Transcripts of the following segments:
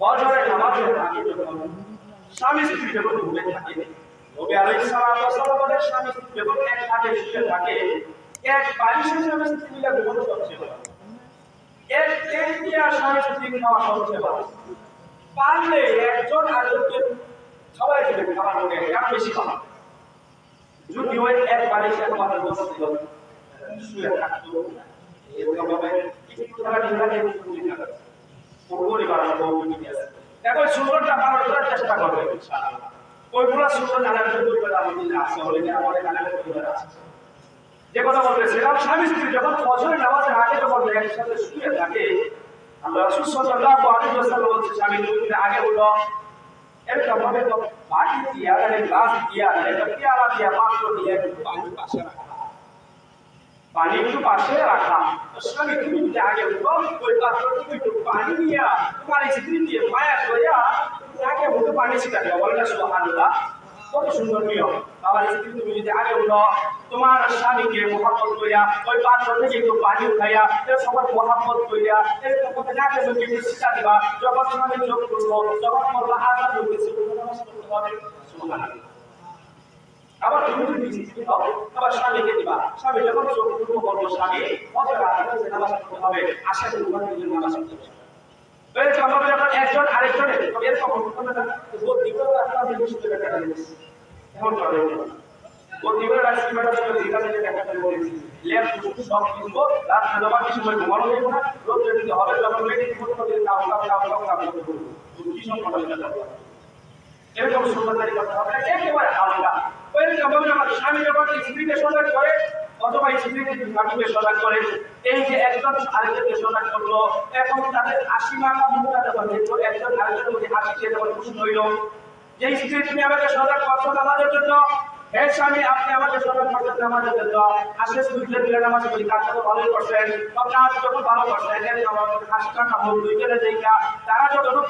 ফজরের নামাজের আগে স্বামী স্ত্রী যখন ঘুমে এক শুয়ে থাকে আরেকজনকে সবাই দেবে খাবার বেশি খাওয়া যদি ওই এক বালিশে তোমাদের বসে দিল শুয়ে থাকতো এরকম ভাবে একটু তারা ঢিলা দিয়ে বাড়ানো বহু আছে এখন সুন্দরটা বাড়ানোর করার চেষ্টা করবে ওইগুলো সুন্দর জানাবের পরিবার আমাদের আছে যে আমাদের জানাবের পরিবার আছে। যে কথা বলতেছিলাম স্বামী স্ত্রী যখন ফজরের নামাজের আগে যখন একসাথে শুয়ে থাকে, আমরা রাসূল সাল্লাল্লাহু আলাইহি ওয়াসাল্লাম বলছে, স্বামী, তুমি আগে হলো এরকম ভাবে তো বাটি দিয়া মানে গ্লাস দিয়া একটা পেয়ালা দিয়া, পাত্র দিয়া পানি পাশে রাখা। পানি একটু পাশে রাখা স্বামী তুমি আগে উঠো, ওই পাত্র তুমি একটু পানি নিয়া তোমার স্ত্রী দিয়ে মায়া তুমি আগে উঠে পানি ছিটাবে। বলে না সুবহানাল্লাহ, কত সুন্দর নিয়ম। আমার স্ত্রী তুমি যদি আগে উঠো, তোমার স্বামীকে মহাব্বত করিয়া, ওই পাত্র থেকে একটু পানি উঠাইয়া সবার মহাব্বত করিয়া ছিটা দিবা, যখন স্বামী চোখ করল যখন হইতেছে নামাজ পড়তে হবে। আবার তুমি আবার স্বামীকে দিবা স্বামী যখন চোখ বলব স্বামী আগে নামাজ হবে আশা করি একজন আরেকজনের লেপ সব কিনবো রাত নামাজ কিছু সময় ঘুমানো না রোজ যদি হবে যখন লেগে করতে হবে কাম কাম কাম কাম হবে কি সব একেবারে স্বামী যখন স্ত্রীকে সজাগ করে অথবা স্ত্রীকে স্বামীকে সজাগ করে, এই যে একজন আরেকজনকে সজাগ করল, এখন তাদের মাখা মুখটা যখন দেখল একজন মধ্যে হাসি খেয়ে যখন খুশি হইল যে স্ত্রী তুমি আমাকে সজাগ করছ নামাজের জন্য, হে স্বামী, আপনি আমাকে সজাগ করছেন নামাজের জন্য আশেষ দুইটা ভালোই করছেন আজ যখন ভালো করছেন আমার হাসি কাটা হোক দেখা তারা যত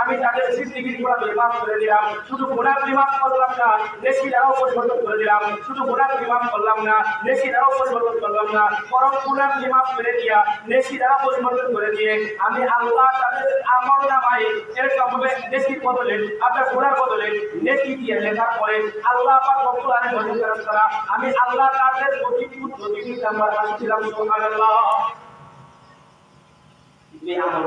আমি তাদের জিন্দিগির পুরা বিমাপ করে দিলাম। শুধু গোড়া বিমাপ করলাম না নেশি দ্বারাও পরিবর্তন করে দিলাম। শুধু গোড়া বিমাপ করলাম না নেশি দ্বারাও পরিবর্তন করলাম না, বরং গোড়া বিমাপ করে দিয়া নেশি দ্বারা পরিবর্তন করে দিয়ে আমি আল্লাহ তাদের আমল নামাই এরকম ভাবে নেশির বদলে, আপনার গোড়ার বদলে নেশি দিয়ে লেখার পরে আল্লাহ পাক রব্বুল আলামিন করা আমি আল্লাহ তাদের প্রতি প্রতি নাম্বার আসছিলাম সুবহানাল্লাহ। যে আমল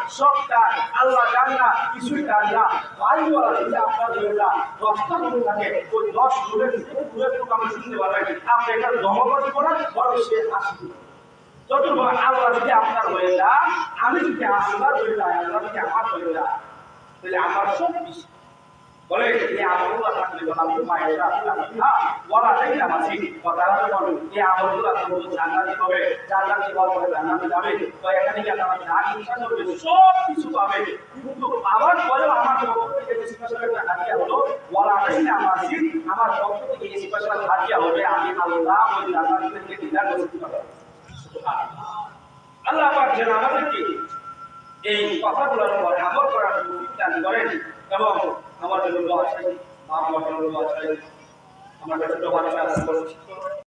আল্লাহ সবটা আল্লাহ জান না, কিছুই জান না। বাড়িওয়ালা যদি আপনার জন্য দশটা গুণ থাকে ওই দশ গুণের ভিতরে দু একটু আমি শুনতে পারবেন আপনি এটা জমগত করেন বরং সে আসবে। বড় আল্লাহ যদি আপনার হয়ে যা আমি যদি আল্লাহর হয়ে যায় আল্লাহ যদি আমার হয়ে যা তাহলে আমার সব কিছু। বলে এই আমলগুলো থাকলে বলতে মায়েরা না, বলা যায় না কথাটা এই আমলগুলো করব জান্নাতি হবে। জান্নাতি হওয়ার পরে জান্নাতে যাবে। তো এখানে কি আপনার যা ইচ্ছা করবে, সব কিছু পাবে। কিন্তু আবার পরেও আমার পক্ষ থেকে যে হলো, বলা যায় না, মাসি, আমার পক্ষ থেকে এই স্পেশাল হাতিয়া হবে। আমি আল্লাহ ওই জান্নাতি থেকে দিদার করতে এই কথাগুলোর উপর আমল করার দান এবং আমার জন্য চাই মা আমার জন্য চাই। আমার ছোট বাচ্চা